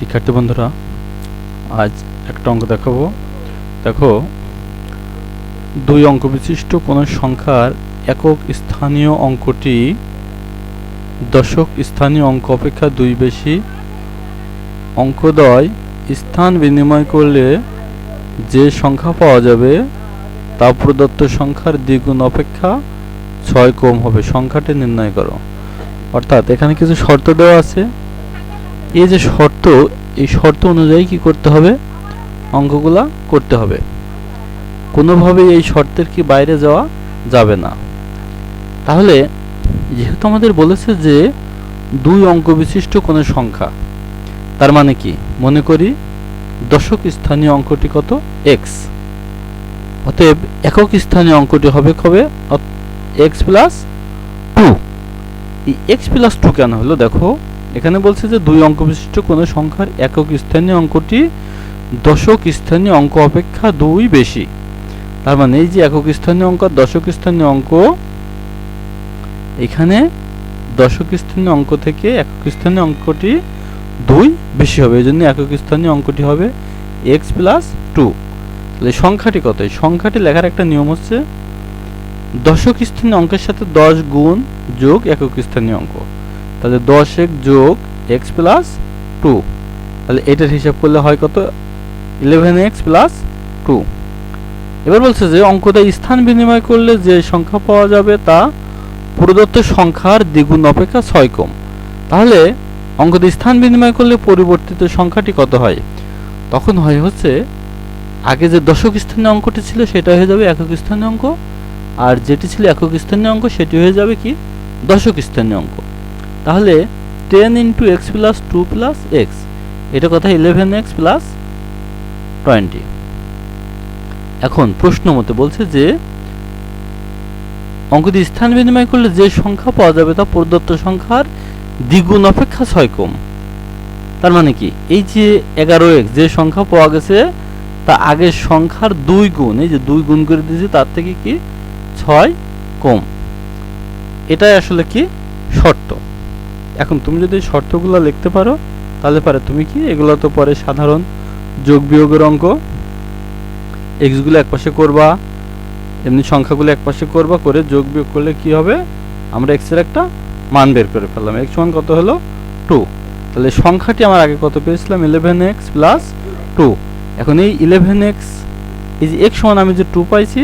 শিক্ষার্থী বন্ধুরা, আজ একটা অঙ্ক দেখাবো। দেখো, দুই অঙ্ক বিশিষ্ট, কোনো সংখ্যার একক স্থানীয় অঙ্কটি দশক স্থানীয় অঙ্ক অপেক্ষা দুই বেশি। অঙ্কদয় স্থান বিনিময় করলে যে সংখ্যা পাওয়া যাবে, তা প্রদত্ত সংখ্যার দ্বিগুণ অপেক্ষা ছয় কম হবে। সংখ্যাটি নির্ণয় করো। অর্থাৎ এখানে কিছু শর্ত দেওয়া আছে। এই যে শর্ত, এই শর্ত অনুযায়ী কি করতে হবে? অঙ্কগুলা করতে হবে। কোনোভাবে এই শর্তের কি বাইরে যাওয়া যাবে না। তাহলে, যেহেতু আমাদের বলেছে যে দুই অঙ্ক বিশিষ্ট কোনো সংখ্যা, তার মানে কি? মনে করি দশক স্থানীয় অঙ্কটি কত? এক্স অতএব একক স্থানীয় অঙ্কটি হবে কবে? এক্স প্লাস টু এই এক্স প্লাস টু কেন হলো? দেখো এখানে বলছে যে দুই অঙ্ক বিশিষ্ট কোনো সংখ্যার একক স্থানীয় অঙ্কটি দশক স্থানীয় অঙ্ক অপেক্ষা দুই বেশি। তার মানে এই যে একক স্থানীয় অঙ্ক দশক স্থানীয় অঙ্ক, এখানে দশক স্থানীয় অঙ্ক থেকে একক স্থানীয় অঙ্কটি দুই বেশি হবে। এই জন্য একক স্থানীয় অঙ্কটি হবে এক্স প্লাস টু তাহলে সংখ্যাটি কত? এই সংখ্যাটি লেখার একটা নিয়ম হচ্ছে দশক স্থানীয় অঙ্কের সাথে দশ গুণ যোগ একক স্থানীয় অঙ্ক। তাহলে দশ এক যোগ এক্স প্লাস টু তাহলে এটার হিসাব করলে হয় কত? ইলেভেন এক্স প্লাস টু এবার বলছে যে অঙ্কটা স্থান বিনিময় করলে যে সংখ্যা পাওয়া যাবে তা প্রদত্ত সংখ্যার দ্বিগুণ অপেক্ষা ছয় কম। তাহলে অঙ্কতে স্থান বিনিময় করলে পরিবর্তিত সংখ্যাটি কত হয়? তখন হয় হচ্ছে আগে যে দশক স্থানীয় অঙ্কটি ছিল সেটা হয়ে যাবে একক স্থানীয় অঙ্ক, আর যেটি ছিল একক স্থানীয় অঙ্ক সেটি হয়ে যাবে কি? দশক স্থানীয় অঙ্ক। তাহলে ten into x plus two plus x এটা কথা ইলেভেন এক্স প্লাস টোয়েন্টি এখন প্রশ্ন মতে বলছে যে, অঙ্কটি স্থান বিনিময় করলে যে সংখ্যা পাওয়া যাবে তা প্রদত্ত সংখ্যার দ্বিগুণ অপেক্ষা ছয় কম। তার মানে কি? এই যে এগারো এক্স যে সংখ্যা পাওয়া গেছে, তা আগের সংখ্যার দুই গুণ, এই যে দুই গুণ করে দিয়েছে, তার থেকে কি? ছয় কম। এটাই আসলে কি? শর্ত। এখন তুমি যদি শর্তগুলো লিখতে পারো, তাহলে পারে তুমি কি, এগুলো তো পরে সাধারণ যোগ বিয়োগের অঙ্ক। এক্সগুলো একপাশে করবা, এমনি সংখ্যাগুলো একপাশে করবা, করে যোগ বিয়োগ করলে কি হবে? আমরা এক্সের একটা মান বের করে ফেললাম। এক্স ওয়ান কত হলো? টু তাহলে সংখ্যাটি আমার আগে কত পেয়েছিলাম? ইলেভেন এক্স প্লাস টু এখন এই ইলেভেন এক্স এই যে এক্স সমান আমি যে টু পাইছি,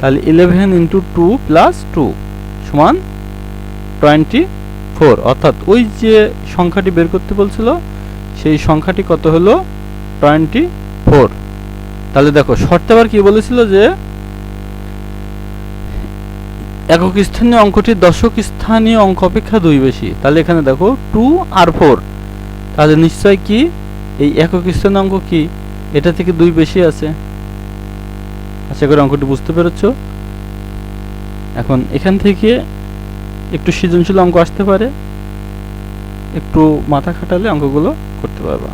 তাহলে eleven into two plus two সমান টোয়েন্টি ফোর, অর্থাৎ ওই যে সংখ্যাটি বের করতে বলছিল, সেই সংখ্যাটি কত হলো? Twenty four. তাহলে দেখো, শর্তে আবার কি বলেছিল যে একক স্থানীয় অঙ্কটি দশক স্থানীয় অঙ্ক অপেক্ষা দুই বেশি। তাহলে এখানে দেখো, টু আর ফোর। তাহলে নিশ্চয় কি? এই একক স্থানীয় অঙ্ক কি? এটা থেকে দুই বেশি আছে। আশা করি অঙ্কটি বুঝতে পেরেছ। এখন এখান থেকে একটু সৃজনশীল অঙ্ক আসতে পারে একটু মাথা খাটালে অঙ্কগুলো করতে পারবা।